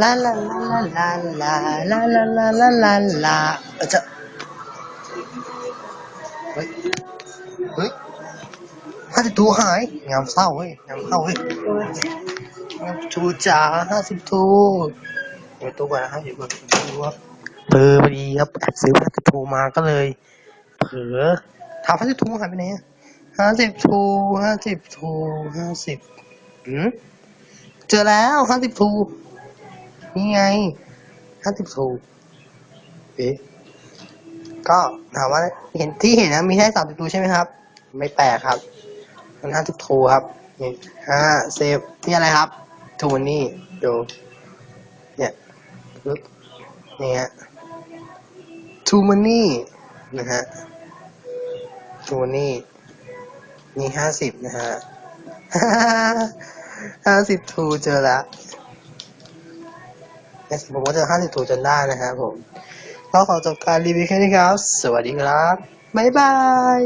ลาลาลาลาลาลาลาลาลาลาลาเออจะเฮ้ยเฮ้ยห้าสิบทูหายงามเศร้าเฮ้ยงามเศร้าเฮ้ยงามทูจ๋าห้าสิบทูเดี๋ยวตู้ก่อนนะครับเดี๋ยวก่อนดูครับเบอพอดีครับแอบซื้อห้าสิบทูมาก็เลย เผลอถามห้าสิบทูหายไปไหนห้าสิบทูห้าสิบทูห้าสิบอืมเจอแล้วห้าสิบทู นี่ไงห้าสิบทูเอ๊ะก็ถามว่าเห็นที่เห็นนะมีแค่สามสิบูใช่ไหมครับ ไม่แปลกครับ มันห้าสิบทูครับนี่ห้าเซฟนี่อะไรครับทูนี่ดูเนี่ยปึ๊บนี่ฮะทูมันนี่นะฮะทูนี่นี่ห้าสิบนะฮะห้าสิบทูเจอแล้ว ผมว่าจะห้าสิบถูกจนได้นะครับผมก็ขอจบการรีวิวแค่นี้ครับ สวัสดีครับ บ๊ายบาย